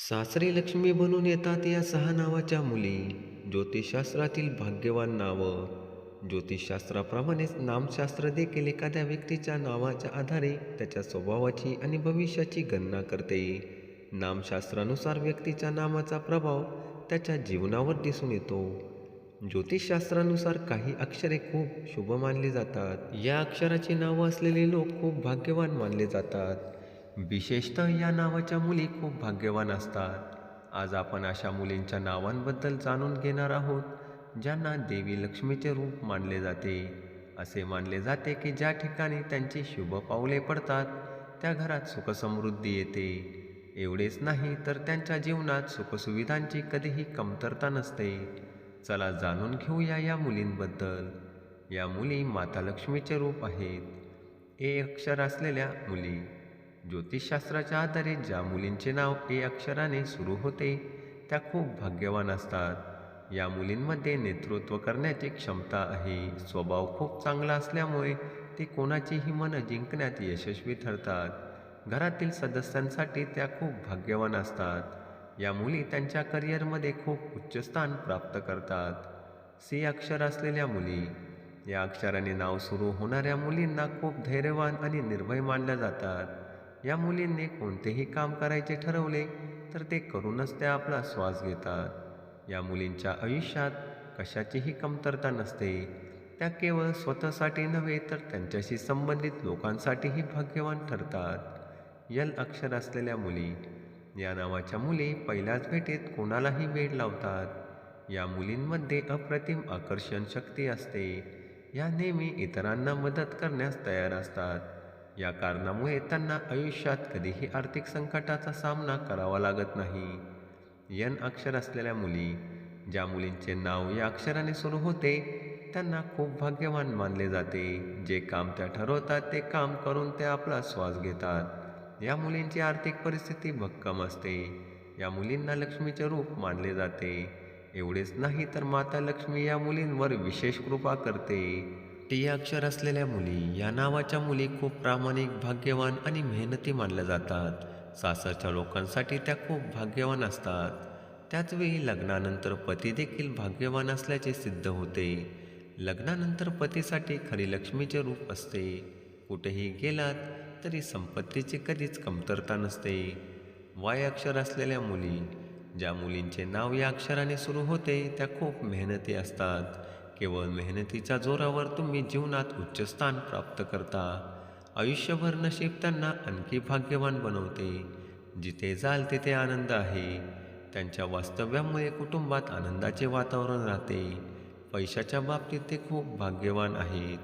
सासरी लक्ष्मी बनून येतात या सहा नावाच्या मुली. ज्योतिषशास्त्रातील भाग्यवान नावं. ज्योतिषशास्त्राप्रमाणेच नामशास्त्र देखील एखाद्या व्यक्तीच्या नावाच्या आधारे त्याच्या स्वभावाची आणि भविष्याची गणना करते. नामशास्त्रानुसार व्यक्तीच्या नामाचा प्रभाव त्याच्या जीवनावर दिसून येतो. ज्योतिषशास्त्रानुसार काही अक्षरे खूप शुभ मानली जातात. या अक्षराची नावं असलेले लोक खूप भाग्यवान मानले जातात. विशेषतः या नावाच्या मुली खूप भाग्यवान असतात. आज आपण अशा मुलींच्या नावांबद्दल जाणून घेणार आहोत ज्यांना देवी लक्ष्मीचे रूप मानले जाते. असे मानले जाते की ज्या ठिकाणी त्यांची शुभ पावले पडतात त्या घरात सुखसमृद्धी येते. एवढेच नाही तर त्यांच्या जीवनात सुखसुविधांची कधीही कमतरता नसते. चला जाणून घेऊया या मुलींबद्दल. या मुली माता लक्ष्मीचे रूप आहेत. ए अक्षर असलेल्या मुली. ज्योतिषशास्त्राच्या आधारे ज्या मुलींचे नाव ए अक्षराने सुरू होते त्या खूप भाग्यवान असतात. या मुलींमध्ये नेतृत्व करण्याची क्षमता आहे स्वभाव खूप चांगला असल्यामुळे ते कोणाचीही मनं जिंकण्यात यशस्वी ठरतात. घरातील सदस्यांसाठी त्या खूप भाग्यवान असतात. या मुली त्यांच्या करिअरमध्ये खूप उच्च स्थान प्राप्त करतात. सी अक्षर असलेल्या मुली. या अक्षराने नाव सुरू होणाऱ्या मुलींना खूप धैर्यवान आणि निर्भय मानल्या जातात. या मुलींनी कोणतेही काम करायचे ठरवले तर ते करूनच त्या आपला श्वास घेतात. या मुलींच्या आयुष्यात कशाचीही कमतरता नसते. त्या केवळ स्वतःसाठी नव्हे तर त्यांच्याशी संबंधित लोकांसाठीही भाग्यवान ठरतात. यल अक्षर असलेल्या मुली या नावाच्या मुली पहिल्याच भेटीत कोणालाही वेळ लावतात. या मुलींमध्ये अप्रतिम आकर्षण शक्ती असते. या नेहमी इतरांना मदत करण्यास तयार असतात. या कारणामुळे त्यांना आयुष्यात कधीही आर्थिक संकटाचा सामना करावा लागत नाही. यन अक्षर असलेल्या मुली ज्या मुलींचे नाव या अक्षराने सुरू होते त्यांना खूप भाग्यवान मानले जाते. जे काम त्या ठरवतात ते काम करून ते आपला श्वास घेतात. या मुलींची आर्थिक परिस्थिती भक्कम असते. या मुलींना लक्ष्मीचे रूप मानले जाते. एवढेच नाही तर माता लक्ष्मी या मुलींवर विशेष कृपा करते. टी अक्षर असलेल्या मुली या नावाच्या मुली खूप प्रामाणिक भाग्यवान आणि मेहनती मानल्या जातात. सासरच्या लोकांसाठी त्या खूप भाग्यवान असतात. त्याचवेळी लग्नानंतर पती देखील भाग्यवान असल्याचे सिद्ध होते. लग्नानंतर पतीसाठी खरी लक्ष्मीचे रूप असते. कुठेही गेलात तरी संपत्तीची कधीच कमतरता नसते. वाय अक्षर असलेल्या मुली ज्या मुलींचे नाव या अक्षराने सुरू होते त्या खूप मेहनती असतात. केवळ मेहनतीच्या जोरावर तुम्ही जीवनात उच्च स्थान प्राप्त करता. आयुष्यभर नशीब त्यांना आणखी भाग्यवान बनवते. जिथे जाल तिथे आनंद आहे. त्यांच्या वास्तव्यामुळे कुटुंबात आनंदाचे वातावरण राहते. पैशाच्या बाबतीत ते खूप भाग्यवान आहेत.